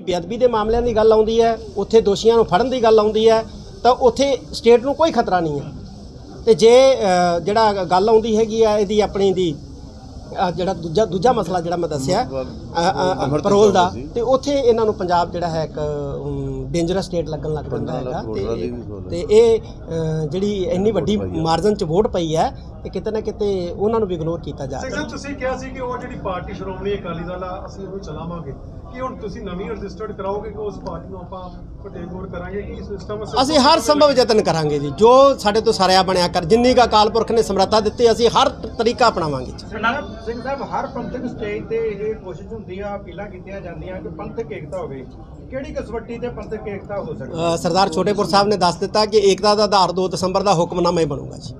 ਬੇਅਦਬੀ ਦੇ ਮਾਮਲਿਆਂ ਦੀ ਗੱਲ ਆਉਂਦੀ ਹੈ ਉੱਥੇ ਦੋਸ਼ੀਆਂ ਨੂੰ ਫੜਨ ਦੀ ਗੱਲ ਆਉਂਦੀ ਹੈ ਤਾਂ ਉੱਥੇ ਸਟੇਟ ਨੂੰ ਕੋਈ ਖਤਰਾ ਨਹੀਂ ਹੈ। ਤੇ ਜੇ ਜਿਹੜਾ ਗੱਲ ਆਉਂਦੀ ਹੈਗੀ ਆ ਇਹਦੀ ਆਪਣੀ ਦੀ ਜਿਹੜਾ ਦੂਜਾ ਦੂਜਾ ਮਸਲਾ ਜਿਹੜਾ ਮੈਂ ਦੱਸਿਆ ਪਰੋਲ ਦਾ ਤੇ ਉੱਥੇ ਇਹਨਾਂ ਨੂੰ ਪੰਜਾਬ ਜਿਹੜਾ ਹੈ ਇੱਕ ਡੇਂਜਰਸ ਸਟੇਟ ਲੱਗਣ ਲੱਗ ਪੈਂਦਾ ਹੈਗਾ। ਤੇ ਤੇ ਇਹ ਜਿਹੜੀ ਇੰਨੀ ਵੱਡੀ ਮਾਰਜਨ ਚ ਵੋਟ ਪਈ ਹੈ ਇਹ ਕਿਤੇ ਨਾ ਕਿਤੇ ਉਹਨਾਂ ਨੂੰ ਵੀ ਇਗਨੋਰ ਕੀਤਾ ਜਾ ਰਿਹਾ। ਤੁਸੀਂ ਕਿਹਾ ਸੀ ਕਿ ਉਹ ਜਿਹੜੀ ਪਾਰਟੀ ਸ਼੍ਰੋਮਣੀ ਅਕਾਲੀ ਦਲ ਆ ਅਸੀਂ ਉਹਨੂੰ ਚਲਾਵਾਂਗੇ। ਕੀ ਹੁਣ ਤੁਸੀਂ ਨਵੀਂ ਰਜਿਸਟਰਡ ਕਰਾਓਗੇ ਕਿ ਉਸ ਪਾਰਟੀ ਨੂੰ ਆਪਾਂ ਟੇਕ ਓਵਰ ਕਰਾਂਗੇ? ਕਿ ਸਿਸਟਮ ਅਸੀਂ ਹਰ ਸੰਭਵ ਯਤਨ ਕਰਾਂਗੇ ਜੀ। ਜੋ ਸਾਡੇ ਤੋਂ ਸਾਰਿਆ ਬਣਿਆ ਕਰ ਜਿੰਨੀ ਕਾ ਅਕਾਲ ਪੁਰਖ ਨੇ ਸਮਰੱਥਾ ਦਿੱਤੀ ਅਸੀਂ ਹਰ ਤਰੀਕਾ ਅਪਣਾਵਾਂਗੇ ਜੀ। ਸਿੰਘ ਸਾਹਿਬ ਹਰ ਪੰਥਕ ਸਟੇਜ ਤੇ ਇਹ ਕੋਸ਼ਿਸ਼ ਹੁੰਦੀ ਆ ਅਪੀਲਾਂ ਕੀਤੀਆਂ ਜਾਂਦੀਆਂ ਕਿ ਪੰਥਕ ਏਕਤਾ ਹੋਵੇ। ਕਿਹੜੀ ਕਸਵੱਟੀ ਤੇ ਪੰਥਕ ਏਕਤਾ ਹੋ ਸਕਦੀ? ਅ, ਸਰਦਾਰ ਛੋਟੇਪੁਰ ਸਾਹਿਬ ਨੇ ਦੱਸ ਦਿੱਤਾ ਕਿ ਏਕਤਾ ਦਾ ਆਧਾਰ 2 ਦਸੰਬਰ ਦਾ ਹੁਕਮਨਾਮਾ ਹੀ ਬਣੂਗਾ ਜੀ।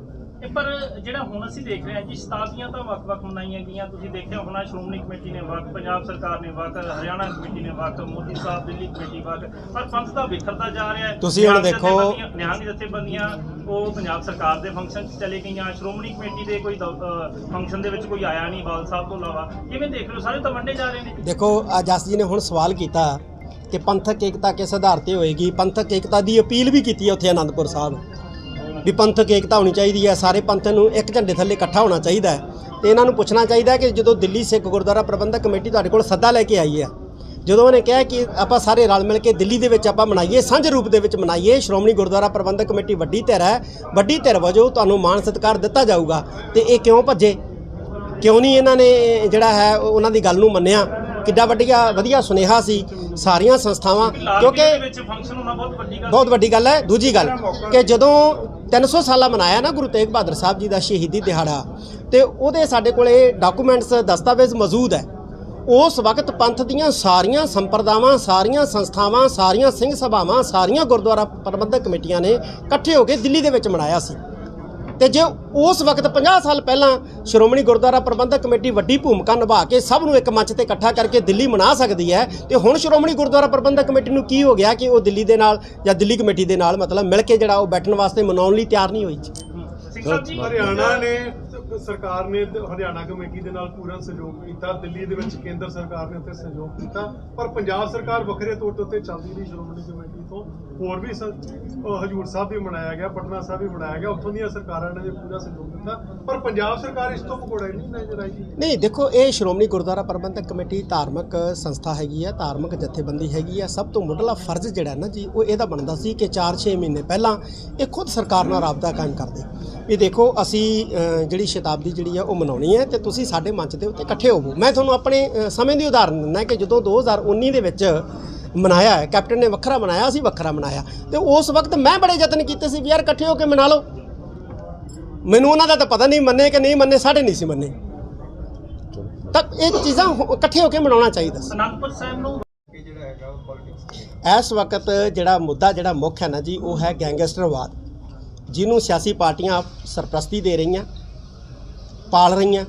ਪਰ ਜਿਹੜਾ ਹੁਣ ਅਸੀਂ ਦੇਖ ਰਹੇ ਹਾਂ ਜੀ ਸ਼ਤਾਬਦੀਆਂ ਤਾਂ ਵੱਖ-ਵੱਖ ਮਨਾਈਆਂ ਗਈਆਂ। ਤੁਸੀਂ ਦੇਖਿਆ ਹੋਣਾ ਸ਼੍ਰੋਮਣੀ ਕਮੇਟੀ ਨੇ ਵੱਖ ਪੰਜਾਬ ਸਰਕਾਰ ਨੇ ਵੱਖ ਹਰਿਆਣਾ ਕਮੇਟੀ ਨੇ ਵੱਖ ਮੋਦੀ ਸਾਹਿਬ ਦਿੱਲੀ ਕਮੇਟੀ ਵੱਖ। ਪਰ ਪੰਥ ਤਾਂ ਵਿਖਰਦਾ ਜਾ ਰਿਹਾ ਹੈ। ਤੁਸੀਂ ਹੁਣ ਦੇਖੋ- ਨਿਹੰਗ ਜਥੇਬੰਦੀਆਂ ਉਹ ਪੰਜਾਬ ਸਰਕਾਰ ਦੇ ਫੰਕਸ਼ਨ 'ਚ ਚਲੇ ਗਈਆਂ। ਸ਼੍ਰੋਮਣੀ ਕਮੇਟੀ ਦੇ ਕੋਈ ਫੰਕਸ਼ਨ ਦੇ ਵਿੱਚ ਕੋਈ ਆਇਆ ਨਹੀਂ ਬਾਲ ਸਾਹਿਬ ਤੋਂ ਇਲਾਵਾ। ਕਿਵੇਂ ਦੇਖ ਰਹੇ ਹੋ? ਸਾਰੇ ਤਾਂ ਵੰਡੇ ਜਾ ਰਹੇ ਨੇ। ਦੇਖੋ ਆ ਜਸ ਜੀ ਨੇ ਹੁਣ ਸਵਾਲ ਕੀਤਾ ਕਿ ਪੰਥਕ ਏਕਤਾ ਕਿਸ ਆਧਾਰ ਤੇ ਹੋਏਗੀ? ਪੰਥਕ ਏਕਤਾ ਦੀ ਅਪੀਲ ਵੀ ਕੀਤੀ ਹੈ ਉੱਥੇ ਆਨੰਦਪੁਰ ਸਾਹਿਬ। ਵੀ ਪੰਥਕ ਏਕਤਾ ਹੋਣੀ ਚਾਹੀਦੀ ਹੈ ਸਾਰੇ ਪੰਥ ਨੂੰ ਇੱਕ ਝੰਡੇ ਥੱਲੇ ਇਕੱਠਾ ਹੋਣਾ ਚਾਹੀਦਾ ਹੈ। ਤੇ ਇਹਨਾਂ ਨੂੰ ਪੁੱਛਣਾ ਚਾਹੀਦਾ ਹੈ ਕਿ ਜਦੋਂ ਦਿੱਲੀ ਸਿੱਖ ਗੁਰਦੁਆਰਾ ਪ੍ਰਬੰਧਕ ਕਮੇਟੀ ਤੁਹਾਡੇ ਕੋਲ ਸੱਦਾ ਲੈ ਕੇ ਆਈ ਹੈ ਜਦੋਂ ਉਹਨੇ ਕਿਹਾ ਕਿ ਆਪਾਂ ਸਾਰੇ ਰਲ ਮਿਲ ਕੇ ਦਿੱਲੀ ਦੇ ਵਿੱਚ ਆਪਾਂ ਮਨਾਈਏ ਸਾਂਝੇ ਰੂਪ ਦੇ ਵਿੱਚ ਮਨਾਈਏ ਸ਼੍ਰੋਮਣੀ ਗੁਰਦੁਆਰਾ ਪ੍ਰਬੰਧਕ ਕਮੇਟੀ ਵੱਡੀ ਧਿਰ ਹੈ ਵੱਡੀ ਧਿਰ ਵਜੋਂ ਤੁਹਾਨੂੰ ਮਾਣ ਸਤਿਕਾਰ ਦਿੱਤਾ ਜਾਊਗਾ। ਤੇ ਇਹ ਕਿਉਂ ਭੱਜੇ? ਕਿਉਂ ਨਹੀਂ ਇਹਨਾਂ ਨੇ ਜਿਹੜਾ ਹੈ ਉਹ- ਉਹਨਾਂ ਦੀ ਗੱਲ ਨੂੰ ਮੰਨਿਆ? ਕਿੱਡਾ ਵੱਡੀਆ ਵਧੀਆ ਸੁਨੇਹਾ ਸੀ ਸਾਰੀਆਂ ਸੰਸਥਾਵਾਂ ਕਿਉਂਕਿ ਬਹੁਤ ਵੱਡੀ ਗੱਲ ਹੈ। ਦੂਜੀ ਗੱਲ ਕਿ ਜਦੋਂ 300 ਸਾਲਾ ਮਨਾਇਆ ਨਾ ਗੁਰੂ ਤੇਗ ਬਹਾਦਰ ਸਾਹਿਬ ਜੀ ਦਾ ਸ਼ਹੀਦੀ ਦਿਹਾੜਾ ਤੇ ਉਹਦੇ ਸਾਡੇ ਕੋਲੇ ਡਾਕੂਮੈਂਟਸ, ਦਸਤਾਵੇਜ਼ ਮੌਜੂਦ ਹੈ। ਉਸ ਵਕਤ ਪੰਥ ਦੀਆਂ ਸਾਰੀਆਂ ਸੰਪਰਦਾਵਾਂ, ਸਾਰੀਆਂ ਸੰਸਥਾਵਾਂ, ਸਾਰੀਆਂ ਸਿੰਘ ਸਭਾਵਾਂ, ਸਾਰੀਆਂ ਗੁਰਦੁਆਰਾ ਪ੍ਰਬੰਧਕ ਕਮੇਟੀਆਂ ਨੇ ਇਕੱਠੇ ਹੋ ਕੇ ਦਿੱਲੀ ਦੇ ਵਿੱਚ ਮਨਾਇਆ ਸੀ। ਤੇ ਜੇ ਉਸ ਵਕਤ 50 ਸਾਲ ਪਹਿਲਾਂ ਸ਼੍ਰੋਮਣੀ ਗੁਰਦੁਆਰਾ ਪ੍ਰਬੰਧਕ ਕਮੇਟੀ ਵੱਡੀ ਭੂਮਿਕਾ ਨਿਭਾ ਕੇ ਸਭ ਨੂੰ ਇੱਕ ਮੰਚ ਤੇ ਇਕੱਠਾ ਕਰਕੇ ਦਿੱਲੀ ਮਨਾ ਸਕਦੀ ਹੈ ਤੇ ਹੁਣ ਸ਼੍ਰੋਮਣੀ ਗੁਰਦੁਆਰਾ ਪ੍ਰਬੰਧਕ ਕਮੇਟੀ ਨੂੰ ਕੀ ਹੋ ਗਿਆ ਕਿ ਉਹ ਦਿੱਲੀ ਦੇ ਨਾਲ ਜਾਂ ਦਿੱਲੀ ਕਮੇਟੀ ਦੇ ਨਾਲ ਮਤਲਬ ਮਿਲ ਕੇ ਜਿਹੜਾ ਉਹ ਬੈਠਣ ਵਾਸਤੇ ਮਨਾਉਣ ਲਈ ਤਿਆਰ ਨਹੀਂ ਹੋਈ? ਜੀ ਸਿੰਘ ਸਾਹਿਬ ਜੀ ਹਰਿਆਣਾ ਨੇ ਸਰਕਾਰ ਨੇ ਤੇ ਹਰਿਆਣਾ ਕਮੇਟੀ ਦੇ ਨਾਲ ਪੂਰਾ ਸਹਿਯੋਗ ਕੀਤਾ ਦਿੱਲੀ ਦੇ ਵਿੱਚ ਕੇਂਦਰ ਸਰਕਾਰ ਨੇ ਉੱਤੇ ਸਹਿਯੋਗ ਕੀਤਾ ਪਰ ਪੰਜਾਬ ਸਰਕਾਰ ਵੱਖਰੇ ਤੌਰ ਤੇ ਉੱਤੇ ਚੱਲਦੀ ਰਹੀ ਸ਼੍ਰੋਮਣੀ ਕਮੇਟੀ। ਤੋਂ ਹੋਰ ਵੀ ਹਜੂਰ ਸਾਹਿਬ ਵੀ ਮਨਾਇਆ ਗਿਆ, ਪਟਨਾ ਸਾਹਿਬ ਵੀ ਮਨਾਇਆ ਗਿਆ, ਉੱਥੋਂ ਦੀਆਂ ਸਰਕਾਰਾਂ ਨੇ ਪੂਰਾ ਸਹਿਯੋਗ ਦਿੱਤਾ। ਪਰ ਪੰਜਾਬ ਸਰਕਾਰ ਇਸ ਤੋਂ ਪਕੋੜਾ ਨਹੀਂ ਨਜ਼ਰ ਆਈ ਨਹੀਂ, ਦੇਖੋ, ਇਹ ਸ਼੍ਰੋਮਣੀ ਗੁਰਦੁਆਰਾ ਪ੍ਰਬੰਧਕ ਕਮੇਟੀ ਧਾਰਮਿਕ ਸੰਸਥਾ ਹੈਗੀ ਆ, ਧਾਰਮਿਕ ਜਥੇਬੰਦੀ ਹੈਗੀ ਆ। ਸਭ ਤੋਂ ਮੁੱਢਲਾ ਫਰਜ਼ ਜਿਹੜਾ ਨਾ ਜੀ, ਉਹ ਇਹਦਾ ਬਣਦਾ ਸੀ ਕਿ 4-6 ਮਹੀਨੇ ਪਹਿਲਾਂ ਇਹ ਖੁਦ ਸਰਕਾਰ ਨਾਲ ਰਾਬਤਾ ਕਾਇਮ ਕਰਦੇ। ਵੀ ਦੇਖੋ, ਅਸੀਂ ਜਿਹੜੀ ਸ਼ਤਾਬਦੀ ਜਿਹੜੀ ਆ, ਉਹ ਮਨਾਉਣੀ ਹੈ ਤੇ ਤੁਸੀਂ ਸਾਡੇ ਮੰਚ ਦੇ ਉੱਤੇ ਇਕੱਠੇ ਹੋਵੋ। ਮੈਂ ਤੁਹਾਨੂੰ ਆਪਣੇ ਸਮੇਂ ਦੀ ਉਦਾਹਰਨ ਦਿੰਦਾ ਕਿ ਜਦੋਂ 2019 ਦੇ ਵਿੱਚ ਮਨਾਇਆ ਹੈ। ਕੈਪਟਨ ਨੇ ਵੱਖਰਾ ਮਨਾਇਆ ਅਸੀਂ ਵੱਖਰਾ ਮਨਾਇਆ। ਤੇ ਉਸ ਵਕਤ ਮੈਂ ਬੜੇ ਯਤਨ ਕੀਤੇ ਸੀ ਵੀ ਯਾਰ ਇਕੱਠੇ ਹੋ ਕੇ ਮਨਾ ਲਓ। ਮੈਨੂੰ ਉਹਨਾਂ ਦਾ ਤਾਂ ਪਤਾ ਨਹੀਂ ਮੰਨੇ ਕਿ ਨਹੀਂ ਮੰਨੇ ਸਾਡੇ ਨਹੀਂ ਸੀ ਮੰਨੇ। ਤਾਂ ਇਹ ਚੀਜ਼ਾਂ ਇਕੱਠੇ ਹੋ ਕੇ ਮਨਾਉਣਾ ਚਾਹੀਦਾ ਸੀ। ਅਨੰਦਪੁਰ ਸਾਹਿਬ ਨੂੰ ਇਸ ਵਕਤ ਜਿਹੜਾ ਮੁੱਦਾ ਜਿਹੜਾ ਮੁੱਖ ਹੈ ਨਾ ਜੀ ਉਹ ਹੈ ਗੈਂਗਸਟਰਵਾਦ। ਜਿਹਨੂੰ ਸਿਆਸੀ ਪਾਰਟੀਆਂ ਸਰਪ੍ਰਸਤੀ ਦੇ ਰਹੀਆਂ ਪਾਲ ਰਹੀਆਂ।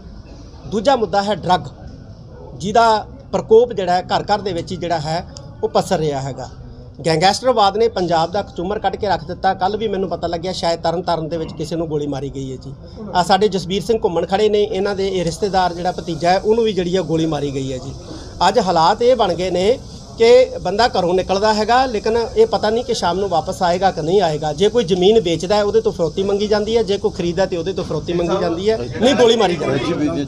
ਦੂਜਾ ਮੁੱਦਾ ਹੈ ਡਰੱਗ। ਜਿਹਦਾ ਪ੍ਰਕੋਪ ਜਿਹੜਾ ਹੈ ਘਰ ਘਰ ਦੇ ਵਿੱਚ ਹੀ ਜਿਹੜਾ ਹੈ ਉਹ ਪਸਰ ਰਿਹਾ ਹੈਗਾ। ਗੈਂਗਸਟਰਵਾਦ ਨੇ ਪੰਜਾਬ ਦਾ ਕਚੂਮਰ ਕੱਢ ਕੇ ਰੱਖ ਦਿੱਤਾ। ਕੱਲ ਵੀ ਮੈਨੂੰ ਪਤਾ ਲੱਗਿਆ ਸ਼ਾਇਦ ਤਰਨ ਤਾਰਨ ਦੇ ਵਿੱਚ ਕਿਸੇ ਨੂੰ ਗੋਲੀ ਮਾਰੀ ਗਈ ਹੈ ਜੀ। ਆ ਸਾਡੇ ਜਸਬੀਰ ਸਿੰਘ ਘੁੰਮਣ ਖੜੇ ਨੇ। ਇਹਨਾਂ ਦੇ ਇਹ ਰਿਸ਼ਤੇਦਾਰ ਜਿਹੜਾ ਭਤੀਜਾ ਹੈ ਉਹਨੂੰ ਵੀ ਜਿਹੜੀ ਹੈ ਗੋਲੀ ਮਾਰੀ ਗਈ ਹੈ ਜੀ। ਅੱਜ ਹਾਲਾਤ ਇਹ ਬਣ ਗਏ ਨੇ ਕਿ ਬੰਦਾ ਘਰੋਂ ਨਿਕਲਦਾ ਹੈਗਾ ਲੇਕਿਨ ਇਹ ਪਤਾ ਨਹੀਂ ਕਿ ਸ਼ਾਮ ਨੂੰ ਵਾਪਸ ਆਏਗਾ ਕਿ ਨਹੀਂ ਆਏਗਾ। ਜੇ ਕੋਈ ਜ਼ਮੀਨ ਵੇਚਦਾ ਹੈ ਉਹਦੇ ਤੋਂ ਫਰੋਤੀ ਮੰਗੀ ਜਾਂਦੀ ਹੈ। ਜੇ ਕੋਈ ਖਰੀਦਦਾ ਤੇ ਉਹਦੇ ਤੋਂ ਫਰੋਤੀ ਮੰਗੀ ਜਾਂਦੀ ਹੈ। ਨਹੀਂ ਗੋਲੀ ਮਾਰੀ ਜਾਂਦੀ ਹੈ?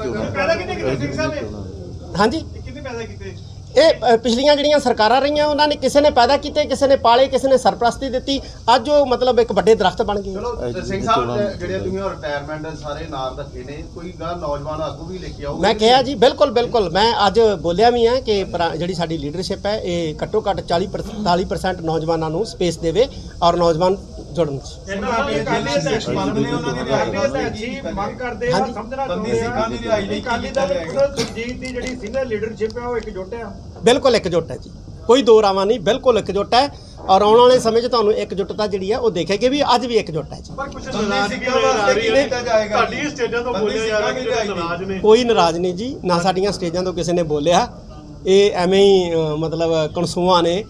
ਹਾਂਜੀ? ਕਿੰਨੇ ਪੈਦਾ ਕੀਤੇ ਇਹ ਪਿਛਲੀਆਂ ਜਿਹੜੀਆਂ ਸਰਕਾਰਾਂ ਰਹੀਆਂ ਉਹਨਾਂ ਨੇ ਕਿਸੇ ਨੇ ਪੈਦਾ ਕੀਤੇ ਕਿਸੇ ਨੇ ਪਾਲੇ ਕਿਸੇ ਨੇ ਸਰਪ੍ਰਸਤੀ ਦਿੱਤੀ ਅੱਜ ਉਹ ਮਤਲਬ ਇੱਕ ਵੱਡੇ ਦਰਖਤ ਬਣ ਗਏ। ਚਲੋ ਸਿੰਘ ਸਾਹਿਬ ਜਿਹੜੇ- ਤੁਸੀਂ ਰਿਟਾਇਰਮੈਂਟ ਸਾਰੇ ਨਾਮ ਰੱਖੇ ਨੇ ਕੋਈ ਗੱਲ ਨੌਜਵਾਨ ਆਗੂ ਵੀ ਲੈ ਕੇ ਆਓ ਮੈਂ ਕਿਹਾ ਜੀ ਬਿਲਕੁਲ ਬਿਲਕੁਲ। ਮੈਂ ਅੱਜ ਬੋਲਿਆ ਵੀ ਹਾਂ ਕਿ ਜਿਹੜੀ ਸਾਡੀ ਲੀਡਰਸ਼ਿਪ ਹੈ ਇਹ ਘੱਟੋ ਘੱਟ 40 40% ਨੌਜਵਾਨਾਂ ਨੂੰ ਸਪੇਸ ਦੇਵੇ ਔਰ ਨੌਜਵਾਨ ਜੁੜਨ ਜਿਹੜੀ ਸੀਨੀਅਰ ਲੀਡਰਸ਼ਿਪ ਹੈ ਬਿਲਕੁਲ ਜੀ। ਕੋਈ ਦੋ ਰਾਵਾਂ ਨਹੀਂ ਬਿਲਕੁਲ ਇਕਜੁੱਟ ਹੈ। ਔਰ ਆਉਣ ਵਾਲੇ ਸਮੇਂ 'ਚ ਤੁਹਾਨੂੰ ਇਕਜੁੱਟਤਾ ਜਿਹੜੀ ਹੈ ਉਹ ਦੇਖੇਗੀ ਵੀ ਅੱਜ ਵੀ ਇਕਜੁੱਟ ਹੈ ਜੀ। ਪਰ ਕੁਝ ਤੁਹਾਡੀ? ਸਟੇਜਾਂ ਤੋਂ ਬੋਲਿਆ ਕੋਈ ਨਾਰਾਜ਼ ਨਹੀਂ ਜੀ ਨਾ ਸਾਡੀਆਂ ਸਟੇਜਾਂ ਤੋਂ ਕਿਸੇ ਨੇ ਬੋਲਿਆ। ਇਹ ਐਵੇਂ ਹੀ ਮਤਲਬ ਕਨਸੂਆਂ ਨੇ।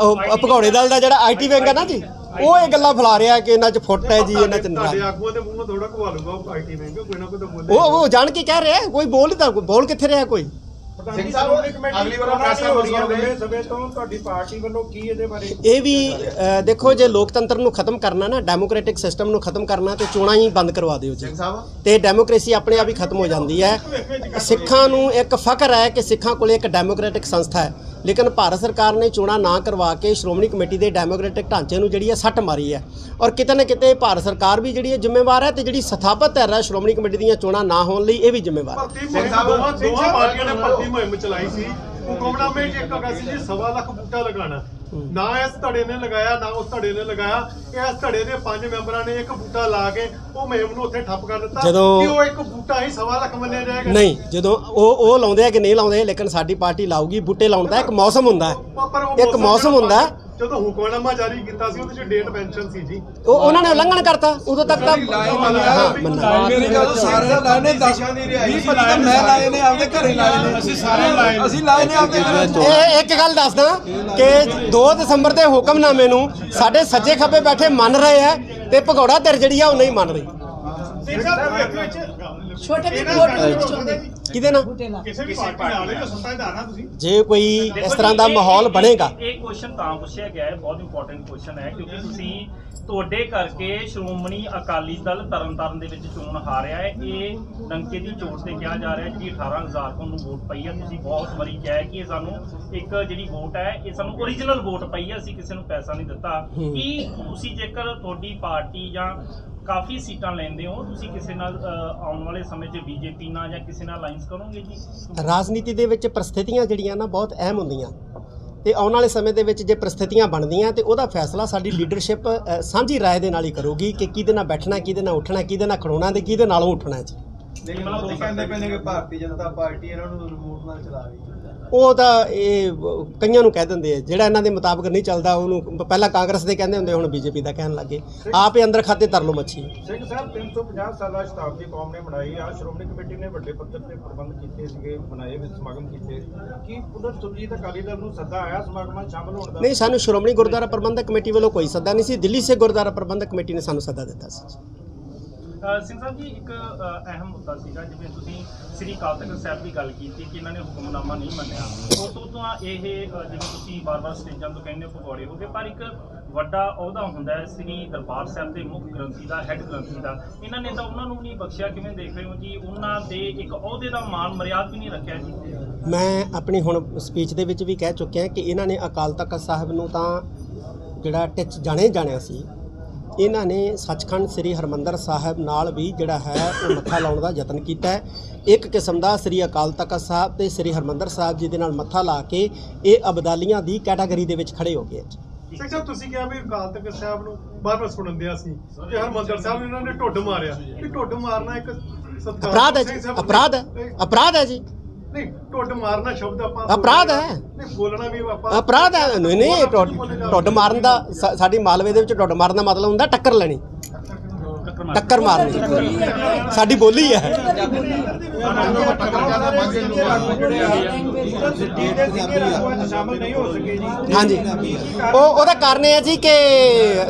ਉਹ ਭਗੌੜੇ ਦਲ ਦਾ ਜਿਹੜਾ ਆਈਟੀ ਵਿੰਗ ਹੈ ਨਾ ਜੀ ਉਹ ਇਹ ਗੱਲਾਂ ਫੈਲਾ ਰਿਹਾ ਕਿ ਇਹਨਾਂ 'ਚ ਫੁੱਟ ਹੈ ਜੀ ਇਹਨਾਂ 'ਚ ਤੁਹਾਡੇ ਨਾਰਾਜ਼ ਆਗੂਆਂ ਦੇ ਮੂੰਹੋਂ ਥੋੜਾ ਘਵਾ ਲੂਗਾ ਉਹ ਆਈਟੀ ਵਿੰਗ ਕੋਈ ਨਾ ਕੋਈ ਤਾਂ ਬੋਲੇ ਉਹ ਉਹ ਜਾਣ ਕੇ ਕਹਿ ਰਿਹਾ ਕੋਈ ਬੋਲ ਤਾਂ ਬੋਲ ਕਿੱਥੇ ਰਿਹਾ ਕੋਈ? ਪ੍ਰਧਾਨ ਸਿੰਘ ਜੀ, ਸਾਹਿਬ, ਸ਼੍ਰੋਮਣੀ ਕਮੇਟੀ ਅਗਲੀ ਵਾਰ ਚੋਣਾਂ ਪ੍ਰੈਸ ਨਹੀਂ ਹੋ ਰਹੀਆਂ ਕਾਨਫਰੰਸ ਲੰਬੇ ਸਮੇਂ ਤੋਂ ਤੁਹਾਡੀ ਪਾਰਟੀ ਵੱਲੋਂ ਕੀ ਇਹਦੇ ਬਾਰੇ? ਇਹ ਵੀ ਦੇਖੋ ਜੇ ਲੋਕਤੰਤਰ ਨੂੰ ਖਤਮ ਕਰਨਾ ਨਾ ਡੈਮੋਕ੍ਰੈਟਿਕ ਸਿਸਟਮ ਨੂੰ ਖਤਮ ਕਰਨਾ ਤੇ ਚੋਣਾਂ ਹੀ ਬੰਦ ਕਰਵਾ ਦਿਓ ਜੀ। ਸਿੰਘ ਸਾਹਿਬ? ਤੇ ਡੈਮੋਕ੍ਰੇਸੀ ਆਪਣੇ ਆਪ ਹੀ ਖਤਮ ਹੋ ਜਾਂਦੀ ਹੈ। ਸਿੱਖਾਂ ਨੂੰ ਇੱਕ ਫਖਰ ਹੈ ਕਿ ਸਿੱਖਾਂ ਕੋਲੇ ਇੱਕ ਡੈਮੋਕ੍ਰੈਟਿਕ ਸੰਸਥਾ ਹੈ। ਲੇਕਿਨ ਭਾਰਤ ਸਰਕਾਰ ਨੇ ਚੋਣਾਂ ਨਾ ਕਰਵਾ ਕੇ ਸ਼੍ਰੋਮਣੀ ਕਮੇਟੀ ਦੇ ਡੈਮੋਕ੍ਰੈਟਿਕ ਢਾਂਚੇ ਨੂੰ ਜਿਹੜੀ ਹੈ ਸੱਟ ਮਾਰੀ ਹੈ। ਔਰ ਕਿਤੇ ਨਾ ਕਿਤੇ ਭਾਰਤ ਸਰਕਾਰ ਵੀ ਜਿਹੜੀ ਹੈ ਜ਼ਿੰਮੇਵਾਰ ਹੈ ਤੇ ਜਿਹੜੀ ਸਥਾਪਿਤ ਹੈ ਸ਼੍ਰੋਮਣੀ ਕਮੇਟੀ ਦੀਆਂ ਚੋਣਾਂ ਨਾ ਹੋਣ ਲਈ ਇਹ ਵੀ ਜ਼ਿੰਮੇਵਾਰ ਹੈ। ਦੋਵਾਂ ਪਾਰਟੀਆਂ ਨੇ ਭਰਤੀ। ਮੁਹਿੰਮ ਚਲਾਈ ਸੀ। ਹੁਕਮਨਾਮੇ 'ਚ ਇੱਕ ਹੈਗਾ ਸੀ ਜੀ ਸਵਾ ਲੱਖ ਬੂਟਾ ਲਗਾਉਣਾ। ਨਾ ਇਸ ਧੜੇ ਨੇ ਲਗਾਇਆ ਨਾ ਉਸ ਧੜੇ ਨੇ ਲਗਾਇਆ। ਇਸ ਧੜੇ ਦੇ ਪੰਜ ਮੈਂਬਰਾਂ ਨੇ ਇੱਕ ਬੂਟਾ ਲਾ ਕੇ ਉਹ ਮੁਹਿੰਮ ਨੂੰ ਉੱਥੇ ਠੱਪ ਕਰ ਦਿੱਤਾ ਜਦੋਂ- ਕਿ ਉਹ ਇੱਕ ਬੂਟਾ ਹੀ ਸਵਾ ਲੱਖ ਮੰਨਿਆ ਜਾਏਗਾ। ਨਹੀਂ ਜਦੋਂ ਉਹ ਉਹ ਲਾਉਂਦੇ ਆ ਕਿ ਨਹੀਂ ਲਾਉਂਦੇ ਲੇਕਿਨ ਸਾਡੀ ਪਾਰਟੀ ਲਾਊਗੀ ਬੂਟੇ ਲਾਉਣ ਦਾ ਇੱਕ ਮੌਸਮ ਹੁੰਦਾ ਹੈ। ਪ- ਪਰ ਉਹ ਇੱਕ ਮੌਸਮ ਹੁੰਦਾ ਹੈ। ਜਦੋਂ ਹੁਕਮਨਾਮਾ ਜਾਰੀ ਕੀਤਾ ਸੀ ਉਹਦੇ 'ਚ ਡੇਟ ਮੈਂਸ਼ਨ ਸੀ ਜੀ। ਉਹ ਉਹਨਾਂ ਨੇ ਉਲੰਘਣ ਕਰਤਾ ਉਦੋਂ ਤੱਕ ਤਾਂ ਮੇਰੀ ਗੱਲ ਸਾਰੇ ਲਾਏ ਨੇ 10 20 ਤਾਂ ਮੈਂ ਲਾਏ ਨੇ ਆਪਦੇ ਘਰੇ ਲਾਏ ਨੇ। ਅਸੀਂ ਸਾਰੇ ਲਾਏ ਅਸੀਂ ਲਾਏ ਨੇ ਆਪਦੇ ਘਰੇ। ਇਹ ਇੱਕ ਗੱਲ ਦੱਸਦਾ ਕਿ 2 ਦਸੰਬਰ ਦੇ ਹੁਕਮਨਾਮੇ ਨੂੰ ਸਾਡੇ ਸੱਜੇ ਖੱਬੇ ਬੈਠੇ ਮੰਨ ਰਹੇ ਆ ਤੇ ਭਗੌੜਾ ਧਿਰ ਜਿਹੜੀ ਆ ਉਹ ਨਹੀਂ ਮੰਨ ਰਹੀ। ਛੋਟੇ ਵੀ ਵੋਟ ਨਹੀਂ ਚਾਹੁੰਦੇ ਕਿਹਦੇ ਨਾਲ? ਕਿਸੇ ਵੀ ਪਾਰਟੀ ਨਾਲ ਜੋ ਸੰਤਾਇਦਾਰ ਨਾ ਤੁਸੀਂ। ਜੇ ਕੋਈ ਇਸ ਤਰ੍ਹਾਂ ਦਾ ਮਾਹੌਲ ਬਣੇਗਾ। ਇਹ ਕੁਐਸਚਨ ਤਾਂ ਪੁੱਛਿਆ ਗਿਆ ਹੈ ਬਹੁਤ ਇੰਪੋਰਟੈਂਟ ਕੁਐਸਚਨ ਹੈ ਕਿਉਂਕਿ ਤੁਸੀਂ ਤੁਹਾਡੇ ਕਰਕੇ ਸ਼੍ਰੋਮਣੀ ਅਕਾਲੀ ਦਲ ਤਰਨਤਾਰਨ ਦੇ ਵਿੱਚ ਚੋਣ ਹਾਰਿਆ ਹੈ। ਇਹ ਡੰਕੇ ਦੀ ਚੋਟ ਤੇ ਕਿਹਾ ਜਾ ਰਿਹਾ ਹੈ ਕਿ 18000 ਤੁਹਾਨੂੰ ਵੋਟ ਪਈ ਹੈ। ਤੁਸੀਂ ਬਹੁਤ ਵਾਰੀ ਕਿਹਾ ਹੈ ਕਿ ਇਹ ਸਾਨੂੰ ਇੱਕ ਜਿਹੜੀ ਵੋਟ ਹੈ ਇਹ ਸਾਨੂੰ ਓਰੀਜਨਲ ਵੋਟ ਪਈ ਹੈ ਅਸੀਂ ਕਿਸੇ ਨੂੰ ਪੈਸਾ ਨਹੀਂ ਦਿੱਤਾ। ਹੂੰ। ਕੀ ਤੁਸੀਂ ਜੇਕਰ ਤੁਹਾਡੀ ਪਾਰਟੀ ਜਾਂ ਕਾਫੀ ਸੀਟਾਂ ਲੈਂਦੇ ਹੋ। ਤੁਸੀਂ ਕਿਸੇ ਨਾਲ ਆਉਣ ਵਾਲੇ ਸਮੇਂ 'ਚ ਬੀਜੇਪੀ ਨਾਲ ਜਾਂ ਕਿਸੇ ਨਾਲ ਅਲਾਈਅੰਸ ਕਰੋਗੇ ਜੀ? ਰਾਜਨੀਤੀ ਦੇ ਵਿੱਚ ਪ੍ਰਸਥਿਤੀਆਂ ਜਿਹੜੀਆਂ ਨਾ ਬਹੁਤ ਅਹਿਮ ਹੁੰਦੀਆਂ। ਤੇ ਆਉਣ ਵਾਲੇ ਸਮੇਂ ਦੇ ਵਿੱਚ ਜੇ ਪ੍ਰਸਥਿਤੀਆਂ ਬਣਦੀਆਂ ਤੇ ਉਹਦਾ ਫੈਸਲਾ ਸਾਡੀ ਲੀਡਰਸ਼ਿਪ ਸਾਂਝੀ ਰਾਏ ਦੇ ਨਾਲ ਹੀ ਕਰੂਗੀ ਕਿ ਕਿਹਦੇ ਨਾਲ ਬੈਠਣਾ ਕਿਹਦੇ ਨਾਲ ਉੱਠਣਾ ਕਿਹਦੇ ਨਾਲ ਖੜੋਣਾ ਤੇ ਕਿਹਦੇ ਨਾਲੋਂ ਉੱਠਣਾ ਜੀ। ਲੇਕਿਨ ਉਹ ਤਾਂ ਕਹਿੰਦੇ ਪਏ ਨੇ ਕਿ ਭਾਰਤੀ ਜਨਤਾ ਪਾਰਟੀ ਇਹਨਾਂ ਨੂੰ ਰਿਮੋਟ ਨਾਲ ਚਲਾ ਰਹੀ ਹੈ। ਉਹ ਤਾਂ ਇਹ ਕਈਆਂ ਨੂੰ ਕਹਿ ਦਿੰਦੇ ਆ ਜਿਹੜਾ ਇਹਨਾਂ ਦੇ ਮੁਤਾਬਕ ਨਹੀਂ ਚੱਲਦਾ ਉਹਨੂੰ ਪਹਿਲਾਂ ਕਾਂਗਰਸ ਦੇ ਕਹਿੰਦੇ ਹੁੰਦੇ ਹੁਣ ਬੀਜੇਪੀ ਦਾ ਕਹਿਣ ਲੱਗੇ। ਆਪ ਹੀ ਅੰਦਰ ਖਾਤੇ ਤਰ ਲਓ ਮੱਛੀ। ਸਿੰਘ ਸਾਹਿਬ 350 ਸਾਲਾ ਸ਼ਤਾਬਦੀ ਕੌਮ ਨੇ ਮਨਾਈ ਆ। ਸ਼੍ਰੋਮਣੀ ਕਮੇਟੀ ਨੇ ਵੱਡੇ ਪੱਧਰ ਤੇ ਪ੍ਰਬੰਧ ਕੀਤੇ ਸੀਗੇ ਬਣਾਏ ਵਿੱਚ ਸਮਾਗਮ ਕੀਤੇ। ਕੀ ਪੁਨਰ ਸੁਰਜੀਤ ਅਕਾਲੀ ਦਲ ਨੂੰ ਸੱਦਾ ਆਇਆ ਸਮਾਗਮਾਂ ਸ਼ਾਮਲ ਹੋਣ ਦਾ? ਨਹੀਂ ਸਾਨੂੰ ਸ਼੍ਰੋਮਣੀ ਗੁਰਦੁਆਰਾ ਪ੍ਰਬੰਧਕ ਕਮੇਟੀ ਵੱਲੋਂ ਕੋਈ ਸੱਦਾ ਨਹੀਂ ਸੀ। ਦਿੱਲੀ ਸੇ ਗੁਰਦੁਆਰਾ ਪ੍ਰਬੰਧਕ ਕਮੇਟੀ ਨੇ ਸਾਨੂੰ ਸੱਦਾ ਦਿੱਤਾ ਸੀ। ਸਿੰਘ ਸਾਹਿਬ ਜੀ ਇੱਕ ਅਹਿਮ ਮੁੱਦਾ ਸੀਗਾ ਜਿਵੇਂ ਤੁਸੀਂ ਸ੍ਰੀ ਅਕਾਲ ਤਖਤ ਸਾਹਿਬ ਦੀ ਗੱਲ ਕੀਤੀ ਕਿ ਇਹਨਾਂ ਨੇ ਹੁਕਮਨਾਮਾ ਨਹੀਂ ਮੰਨਿਆ। ਉਸ ਤੋਂ ਤਾਂ ਇਹ ਅ, ਜਿਵੇਂ ਤੁਸੀਂ ਵਾਰ ਵਾਰ ਸਟੇਜਾਂ ਤੋਂ ਕਹਿੰਦੇ ਹੋ ਪਕੌੜੇ ਹੋ ਗਏ ਪਰ ਇੱਕ ਵੱਡਾ ਅਹੁਦਾ ਹੁੰਦਾ ਹੈ ਸ੍ਰੀ ਦਰਬਾਰ ਸਾਹਿਬ ਦੇ ਮੁੱਖ ਗ੍ਰੰਥੀ ਦਾ ਹੈੱਡ ਗ੍ਰੰਥੀ ਦਾ। ਇਹਨਾਂ ਨੇ ਤਾਂ ਉਹਨਾਂ ਨੂੰ ਨਹੀਂ ਬਖਸ਼ਿਆ ਕਿਵੇਂ ਦੇਖ ਰਹੇ ਹੋ ਜੀ? ਉਹਨਾਂ ਦੇ ਇੱਕ ਅਹੁਦੇ ਦਾ ਮਾਨ ਮਰਿਆਦ ਵੀ ਨਹੀਂ ਰੱਖਿਆ ਜੀ। ਮੈਂ ਆਪਣੀ ਹੁਣ ਸਪੀਚ ਦੇ ਵਿੱਚ ਵੀ ਕਹਿ ਚੁੱਕਿਆ ਕਿ ਇਹਨਾਂ ਨੇ ਅਕਾਲ ਤਖਤ ਸਾਹਿਬ ਨੂੰ ਤਾਂ ਜਿਹੜਾ ਟਿਚ ਜਾਣੇ ਜਾਣਿਆ ਸੀ ਇਹਨਾਂ ਨੇ ਸੱਚਖੰਡ ਸ੍ਰੀ ਹਰਮੰਦਰ ਸਾਹਿਬ ਨਾਲ ਵੀ ਜਿਹੜਾ ਹੈ ਉਹ ਮੱਥਾ ਲਾਉਣ ਦਾ ਯਤਨ ਕੀਤਾ ਹੈ। ਇੱਕ ਕਿਸਮ ਦਾ ਸ੍ਰੀ ਅਕਾਲ ਤਖਤ ਸਾਹਿਬ ਤੇ ਸ੍ਰੀ ਹਰਮੰਦਰ ਸਾਹਿਬ ਜੀ ਦੇ ਨਾਲ ਮੱਥਾ ਲਾ ਕੇ ਇਹ ਅਬਦਾਲੀਆਂ ਦੀ ਕੈਟਾਗਰੀ ਦੇ ਵਿੱਚ ਖੜੇ ਹੋ ਗਏ। ਜੀ ਸਿੰਘ ਸਾਹਿਬ ਤੁਸੀਂ ਕਿਹਾ ਵੀ ਅਕਾਲ ਤਖਤ ਸਾਹਿਬ ਨੂੰ ਬਾਰ-ਬਾਰ ਸੁਣਨ ਦਿਆ ਸੀ ਕਿ ਹਰਮੰਦਰ ਸਾਹਿਬ ਨੇ ਇਹਨਾਂ ਨੇ ਢੁੱਡ ਮਾਰਿਆ। ਕਿ ਢੁੱਡ ਮਾਰਨਾ ਇੱਕ ਅਪਰਾਧ ਹੈ ਜੀ ਅਪਰਾਧ ਹੈ। ਅਪਰਾਧ ਹੈ ਜੀ। ਨਹੀਂ ਢੁੱਡ ਮਾਰਨਾ ਸ਼ਬਦ ਆਪਾਂ ਅਪਰਾਧ ਹੈ। ਨਹੀਂ ਬੋਲਣਾ ਵੀ ਆਪਾਂ ਅਪਰਾਧ ਹੈ। ਨਹੀਂ ਨਹੀਂ ਟੁੱਡ ਮਾਰਨ ਦਾ ਸਾ- ਸਾਡੀ ਮਾਲਵੇ ਦੇ ਵਿੱਚ ਟੁੱਡ ਮਾਰਨ ਦਾ ਮਤਲਬ ਹੁੰਦਾ ਟੱਕਰ ਲੈਣੀ। ਟੱਕਰ ਮਾਰਨੀ। ਸਾਡੀ ਬੋਲੀ ਹੈ। ਸਿੱਧੀ ਦੇ ਸੀਗੇ ਰਾਜੂਆਂ 'ਚ ਸ਼ਾਮਲ ਨਹੀਂ ਹੋ ਸਕੇ ਜੀ ਹਾਂਜੀ। ਉਹ ਉਹਦਾ ਕਾਰਨ ਇਹ ਹੈ ਜੀ ਕਿ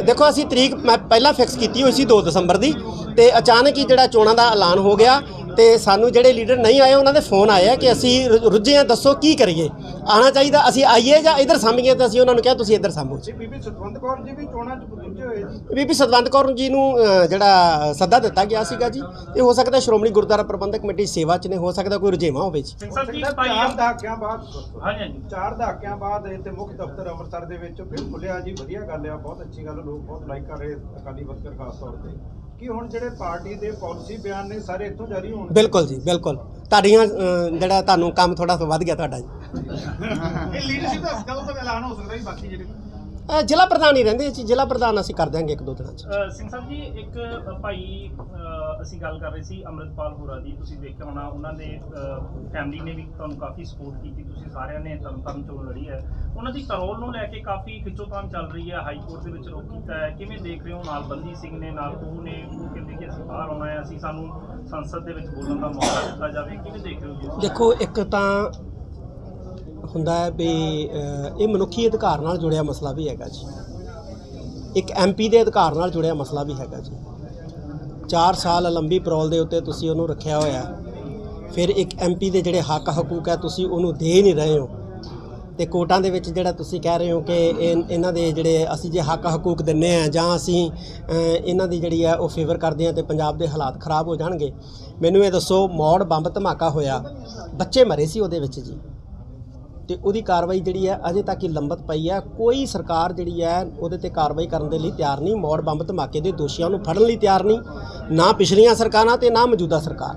ਦੇਖੋ ਅਸੀਂ ਤਰੀਕ ਮੈਂ ਪਹਿਲਾਂ ਫਿਕਸ ਕੀਤੀ ਹੋਈ ਸੀ 2 ਦਸੰਬਰ ਦੀ ਤੇ ਅਚਾਨਕ ਹੀ ਜਿਹੜਾ ਚੋਣਾਂ ਦਾ ਐਲਾਨ ਹੋ ਗਿਆ ਤੇ ਸਾਨੂੰ ਜਿਹੜੇ ਲੀਡਰ ਨਹੀਂ ਆਏ ਉਹਨਾਂ ਦੇ ਫੋਨ ਆਏ ਆ ਕਿ ਅਸੀਂ ਰੁੱਝੇ ਆ ਦੱਸੋ ਕੀ ਕਰੀਏ? ਆਣਾ ਚਾਹੀਦਾ ਅਸੀਂ ਆਈਏ ਜਾਂ ਇਧਰ ਸਾਂਭੀਏ ਤਾਂ ਅਸੀਂ ਉਹਨਾਂ ਨੂੰ ਕਿਹਾ ਤੁਸੀਂ ਇਧਰ ਸਾਂਭੋ ਬੀਬੀ ਸਤਵੰਤ ਕੌਰ ਜੀ ਵੀ ਚੋਣਾਂ 'ਚ ਪੁੱਜੇ ਹੋਏ ਜੀ। ਬੀਬੀ ਸਤਵੰਤ ਕੌਰ ਜੀ ਨੂੰ ਜਿਹੜਾ ਸੱਦਾ ਦਿੱਤਾ ਗਿਆ ਸੀਗਾ ਜੀ ਇਹ ਹੋ ਸਕਦਾ ਸ਼੍ਰੋਮਣੀ ਗੁਰਦੁਆਰਾ ਪ੍ਰਬੰਧਕ ਕਮੇਟੀ ਸੇਵਾ ਚ ਨੇ ਹੋ ਸਕਦਾ ਕੋਈ ਰੁਝੇਵਾਂ ਹੋਵੇ ਜੀ। ਸਿੰਘ ਸਾਹਿਬ ਜੀ ਚਾਰ ਭਾਈ ਦਹਾਕਿਆਂ ਬਾਅਦ ਹਾਂਜੀ ਹਾਂਜੀ। ਚਾਰ ਦਹਾਕਿਆਂ ਬਾਅਦ ਇੱਥੇ ਮੁੱਖ ਦਫ਼ਤਰ ਅੰਮ੍ਰਿਤਸਰ ਦੇ ਵਿੱਚ ਫਿਰ ਖੁੱਲਿਆ ਜੀ ਵਧੀਆ ਗੱਲ ਆ ਬਹੁਤ ਅੱਛੀ ਗੱਲ ਲੋਕ ਬਹੁਤ ਲਾਈਕ ਕਰ ਰਹੇ ਅਕਾਲੀ ਵਰਕਰ ਖਾਸ ਤੌਰ ਤੇ। ਕੀ ਹੁਣ ਜਿਹੜੇ ਪਾਰਟੀ ਦੇ ਪਾਲਿਸੀ ਬਿਆਨ ਨੇ ਸਾਰੇ ਇੱਥੋਂ ਜਾਰੀ ਹੋਣ ਬਿਲਕੁਲ ਜੀ ਬਿਲਕੁਲ। ਤੁਹਾਡੀਆਂ ਜਿਹੜਾ ਤੁਹਾਨੂੰ ਕੰਮ ਥੋੜਾ ਵੱਧ ਗਿਆ ਤੁਹਾਡਾ ਜੀ। ਇਹ ਲੀਡਰਸ਼ਿਪ ਦਾ ਕਦੋਂ ਤੱਕ ਐਲਾਨ ਹੋ ਸਕਦਾ ਜੀ ਬਾਕੀ ਜਿਹੜੇ ਅ, ਜ਼ਿਲ੍ਹਾ ਪ੍ਰਧਾਨ ਹੀ ਰਹਿੰਦੇ ਜੀ ਜ਼ਿਲ੍ਹਾ ਪ੍ਰਧਾਨ ਅਸੀਂ ਕਰ ਦਿਆਂਗੇ ਇੱਕ ਦੋ ਦਿਨਾਂ ਚ। ਸਿੰਘ ਸਾਹਿਬ ਜੀ ਇੱਕ ਭਾਈ ਅਸੀਂ ਗੱਲ ਕਰ ਰਹੇ ਸੀ ਅੰਮ੍ਰਿਤਪਾਲ ਹੋਰਾ ਦੀ ਤੁਸੀਂ ਦੇਖਿਆ ਹੋਣਾ ਉਹਨਾਂ ਦੇ ਫੈਮਿਲੀ ਨੇ ਵੀ ਤੁਹਾਨੂੰ ਕਾਫੀ ਸਪੋਰਟ ਕੀਤੀ ਤੁਸੀਂ ਸਾਰਿਆਂ ਨੇ ਤਰਨਤਾਰਨ ਚੋਣ ਲੜੀ ਹੈ। ਉਹਨਾਂ ਦੀ ਪੈਰੋਲ ਨੂੰ ਲੈ ਕੇ ਕਾਫੀ ਖਿੱਚੋਤਾਣ ਚੱਲ ਰਹੀ ਹੈ ਹਾਈ ਕੋਰਟ ਦੇ ਵਿੱਚ ਰੋਕ ਕੀਤਾ ਹੈ। ਕਿਵੇਂ ਦੇਖ ਰਹੇ ਹੋ ਨਾਲ ਬੰਦੀ ਸਿੰਘ ਨੇ ਨਾਲ ਉਹ ਨੇ ਉਹ ਕਹਿੰਦੇ ਕਿ ਅਸੀਂ ਬਾਹਰ ਆਉਣਾ ਹੈ ਅਸੀਂ ਸਾਨੂੰ ਸੰਸਦ ਦੇ ਵਿੱਚ ਬੋਲਣ ਦਾ ਮੌਕਾ ਦਿੱਤਾ ਜਾਵੇ ਕਿਵੇਂ ਦੇਖ ਰਹੇ ਹੋ ਜੀ? ਦੇਖੋ ਇੱਕ ਤਾਂ ਹੁੰਦਾ ਹੈ ਵੀ ਇਹ ਮਨੁੱਖੀ ਅਧਿਕਾਰ ਨਾਲ ਜੁੜਿਆ ਮਸਲਾ ਵੀ ਹੈਗਾ ਜੀ। ਇੱਕ ਐਮਪੀ ਦੇ ਅਧਿਕਾਰ ਨਾਲ ਜੁੜਿਆ ਮਸਲਾ ਵੀ ਹੈਗਾ ਜੀ। 4 ਸਾਲ ਲੰਬੀ ਪੈਰੋਲ ਦੇ ਉੱਤੇ ਤੁਸੀਂ ਉਹਨੂੰ ਰੱਖਿਆ ਹੋਇਆ ਫਿਰ ਇੱਕ ਐਮਪੀ ਦੇ ਜਿਹੜੇ ਹੱਕ ਹਕੂਕ ਹੈ, ਤੁਸੀਂ ਉਹਨੂੰ ਦੇ ਨਹੀਂ ਰਹੇ ਹੋ। ਤੇ ਕੋਟਾਂ ਦੇ ਵਿੱਚ ਜਿਹੜਾ ਤੁਸੀਂ ਕਹਿ ਰਹੇ ਹੋ ਕਿ ਇਹ, ਇਹਨਾਂ ਦੇ ਜਿਹੜੇ ਅਸੀਂ ਜੇ ਹੱਕ ਹਕੂਕ ਦਿੰਨੇ ਆ ਜਾਂ ਅਸੀਂ ਇਹਨਾਂ ਦੀ ਜਿਹੜੀ ਹੈ ਉਹ ਫੇਵਰ ਕਰਦੇ ਆ ਤੇ ਪੰਜਾਬ ਦੇ ਹਾਲਾਤ ਖਰਾਬ ਹੋ ਜਾਣਗੇ। ਮੈਨੂੰ ਇਹ ਦੱਸੋ, ਮੌੜ ਬੰਬ ਧਮਾਕਾ ਹੋਇਆ। ਬੱਚੇ ਮਰੇ ਸੀ ਉਹਦੇ ਵਿੱਚ ਜੀ। ਤੇ ਉਹਦੀ ਕਾਰਵਾਈ ਜਿਹੜੀ ਹੈ ਅਜੇ ਤੱਕ ਹੀ ਲੰਬਤ ਪਈ ਹੈ। ਕੋਈ ਸਰਕਾਰ ਜਿਹੜੀ ਹੈ ਉਹਦੇ ਤੇ ਕਾਰਵਾਈ ਕਰਨ ਦੇ ਲਈ ਤਿਆਰ ਨਹੀਂ। ਮੌੜ ਬੰਬ ਧਮਾਕੇ ਦੇ ਦੋਸ਼ੀਆਂ ਨੂੰ ਫੜਨ ਲਈ ਤਿਆਰ ਨਹੀਂ। ਨਾ ਪਿਛਲੀਆਂ ਸਰਕਾਰਾਂ ਤੇ ਨਾ ਮੌਜੂਦਾ ਸਰਕਾਰ।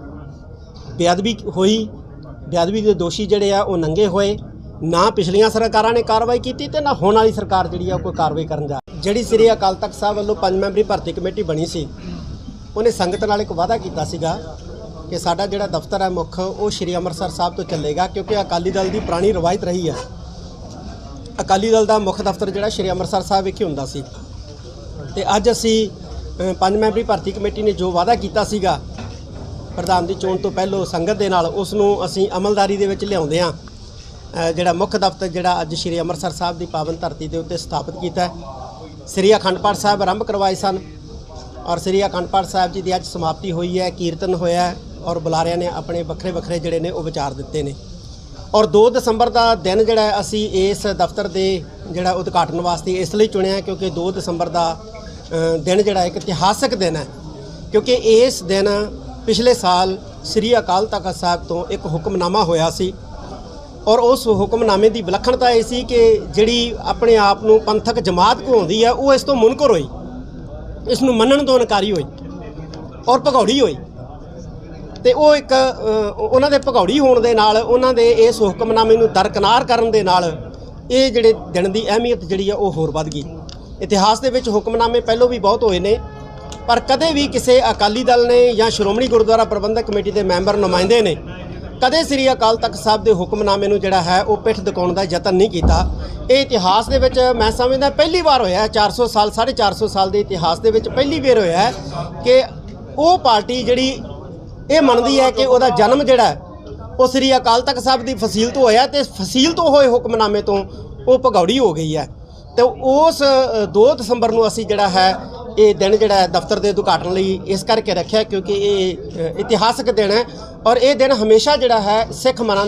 ਬੇਅਦਬੀ ਹੋਈ। ਬੇਅਦਬੀ ਦੇ ਦੋਸ਼ੀ ਜਿਹੜੇ ਆ, ਉਹ ਨੰਗੇ ਹੋਏ। ਨਾ ਪਿਛਲੀਆਂ ਸਰਕਾਰਾਂ ਨੇ ਕਾਰਵਾਈ ਕੀਤੀ ਤੇ ਨਾ ਹੁਣ ਵਾਲੀ ਸਰਕਾਰ ਜਿਹੜੀ ਆ, ਉਹ ਕੋਈ ਕਾਰਵਾਈ ਕਰਨ ਜਾ ਜਿਹੜੀ ਸ੍ਰੀ ਅਕਾਲ ਤਖਤ ਸਾਹਿਬ ਵੱਲੋਂ ਪੰਜ ਮੈਂਬਰੀ ਭਰਤੀ ਕਮੇਟੀ ਬਣੀ ਸੀ, ਉਹਨੇ ਸੰਗਤ ਨਾਲ ਇੱਕ ਵਾਅਦਾ ਕੀਤਾ ਸੀਗਾ ਕਿ ਸਾਡਾ ਜਿਹੜਾ ਦਫ਼ਤਰ ਹੈ ਮੁੱਖ, ਉਹ ਸ੍ਰੀ ਅੰਮ੍ਰਿਤਸਰ ਸਾਹਿਬ ਤੋਂ ਚੱਲੇਗਾ ਕਿਉਂਕਿ ਅਕਾਲੀ ਦਲ ਦੀ ਪੁਰਾਣੀ ਰਵਾਇਤ ਰਹੀ ਹੈ। ਅਕਾਲੀ ਦਲ ਦਾ ਮੁੱਖ ਦਫ਼ਤਰ ਜਿਹੜਾ ਸ੍ਰੀ ਅੰਮ੍ਰਿਤਸਰ ਸਾਹਿਬ ਵਿਖੇ ਹੁੰਦਾ ਸੀ। ਤੇ ਅੱਜ ਅਸੀਂ ਪੰਜ ਮੈਂਬਰੀ ਭਰਤੀ ਕਮੇਟੀ ਨੇ ਜੋ ਵਾਅਦਾ ਕੀਤਾ ਸੀਗਾ, ਪ੍ਰਧਾਨ ਦੀ ਚੋਣ ਤੋਂ ਪਹਿਲਾਂ ਸੰਗਤ ਦੇ ਨਾਲ ਉਸ ਨੂੰ ਅਸੀਂ ਅਮਲਦਾਰੀ ਦੇ ਵਿੱਚ ਲਿਆਉਂਦੇ ਆ ਜਿਹੜਾ ਮੁੱਖ ਦਫ਼ਤਰ ਜਿਹੜਾ ਅੱਜ ਸ੍ਰੀ ਅੰਮ੍ਰਿਤਸਰ ਸਾਹਿਬ ਦੀ ਪਾਵਨ ਧਰਤੀ ਦੇ ਉੱਤੇ ਸਥਾਪਿਤ ਕੀਤਾ ਸ੍ਰੀ ਅਖੰਡ ਪਾਠ ਸਾਹਿਬ ਆਰੰਭ ਕਰਵਾਏ ਸਨ। ਔਰ ਸ੍ਰੀ ਅਖੰਡ ਪਾਠ ਸਾਹਿਬ ਜੀ ਦੀ ਅੱਜ ਸਮਾਪਤੀ ਹੋਈ ਹੈ, ਕੀਰਤਨ ਹੋਇਆ ਔਰ ਬੁਲਾਰਿਆਂ ਨੇ ਆਪਣੇ ਵੱਖਰੇ ਵੱਖਰੇ ਜਿਹੜੇ ਨੇ ਉਹ ਵਿਚਾਰ ਦਿੱਤੇ ਨੇ। ਔਰ 2 ਦਸੰਬਰ ਦਾ ਦਿਨ ਜਿਹੜਾ ਅਸੀਂ ਇਸ ਦਫ਼ਤਰ ਦੇ ਜਿਹੜਾ ਉਦਘਾਟਨ ਵਾਸਤੇ ਇਸ ਲਈ ਚੁਣਿਆ ਕਿਉਂਕਿ 2 ਦਸੰਬਰ ਦਾ ਦਿਨ ਜਿਹੜਾ ਇੱਕ ਇਤਿਹਾਸਕ ਦਿਨ ਹੈ। ਕਿਉਂਕਿ ਇਸ ਦਿਨ ਪਿਛਲੇ ਸਾਲ ਸ੍ਰੀ ਅਕਾਲ ਤਖਤ ਸਾਹਿਬ ਤੋਂ ਇੱਕ ਹੁਕਮਨਾਮਾ ਹੋਇਆ ਸੀ। ਔਰ ਉਸ ਹੁਕਮਨਾਮੇ ਦੀ ਵਿਲੱਖਣਤਾ ਇਹ ਸੀ ਕਿ ਜਿਹੜੀ ਆਪਣੇ ਆਪ ਨੂੰ ਪੰਥਕ ਜਮਾਤ ਕਹਾਉਂਦੀ ਹੈ, ਉਹ ਇਸ ਤੋਂ ਮੁਨਕਰ ਹੋਈ। ਇਸ ਨੂੰ ਮੰਨਣ ਤੋਂ ਇਨਕਾਰੀ ਹੋਈ। ਔਰ ਭਗੌੜੀ ਹੋਈ। ਤੇ ਉਹ ਇੱਕ ਉਹਨਾਂ ਦੇ ਭਗੌੜੀ ਹੋਣ ਦੇ ਨਾਲ, ਉਹਨਾਂ ਦੇ ਇਸ ਹੁਕਮਨਾਮੇ ਨੂੰ ਦਰਕਨਾਰ ਕਰਨ ਦੇ ਨਾਲ ਇਹ ਜਿਹੜੇ ਦਿਨ ਦੀ ਅਹਿਮੀਅਤ ਜਿਹੜੀ ਆ ਉਹ ਹੋਰ ਵੱਧ ਗਈ। ਇਤਿਹਾਸ ਦੇ ਵਿੱਚ ਹੁਕਮਨਾਮੇ ਪਹਿਲਾਂ ਵੀ ਬਹੁਤ ਹੋਏ ਨੇ, ਪਰ ਕਦੇ ਵੀ ਕਿਸੇ ਅਕਾਲੀ ਦਲ ਨੇ ਜਾਂ ਸ਼੍ਰੋਮਣੀ ਗੁਰਦੁਆਰਾ ਪ੍ਰਬੰਧਕ ਕਮੇਟੀ ਦੇ ਮੈਂਬਰ ਨੁਮਾਇੰਦੇ ਨੇ ਕਦੇ ਸ੍ਰੀ ਅਕਾਲ ਤਖਤ ਸਾਹਿਬ ਦੇ ਹੁਕਮਨਾਮੇ ਨੂੰ ਜਿਹੜਾ ਹੈ ਉਹ ਪਿੱਠ ਦਿਖਾਉਣ ਦਾ ਯਤਨ ਨਹੀਂ ਕੀਤਾ। ਇਹ ਇਤਿਹਾਸ ਦੇ ਵਿੱਚ ਮੈਂ ਸਮਝਦਾ ਪਹਿਲੀ ਵਾਰ ਹੋਇਆ ਹੈ 400 ਸਾਲ 450 ਸਾਲ ਦੇ ਇਤਿਹਾਸ ਦੇ ਵਿੱਚ ਪਹਿਲੀ ਵਾਰ ਹੋਇਆ ਕਿ ਉਹ ਪਾਰਟੀ ਜਿਹੜੀ ਇਹ ਮੰਨਦੀ ਹੈ ਕਿ ਉਹਦਾ ਜਨਮ ਜਿਹੜਾ ਉਹ ਸ੍ਰੀ ਅਕਾਲ ਤਖਤ ਸਾਹਿਬ ਦੀ ਫਸੀਲ ਤੋਂ ਹੋਇਆ ਤੇ ਫਸੀਲ ਤੋਂ ਹੋਏ ਹੁਕਮਨਾਮੇ ਤੋਂ ਉਹ ਭਗੌੜੀ ਹੋ ਗਈ ਹੈ। ਤੇ ਉਸ ਅ, 2 ਦਸੰਬਰ ਨੂੰ ਅਸੀਂ ਜਿਹੜਾ ਹੈ ਇਹ ਦਿਨ ਜਿਹੜਾ ਹੈ ਦਫ਼ਤਰ ਦੇ ਉਦਘਾਟਨ ਲਈ ਇਸ ਕਰਕੇ ਰੱਖਿਆ ਕਿਉਂਕਿ ਇਹ ਇਤਿਹਾਸਕ ਦਿਨ ਹੈ ਔਰ ਇਹ ਦਿਨ ਹਮੇਸ਼ਾ ਜਿਹੜਾ ਹੈ ਸਿੱਖ ਮਨਾਂ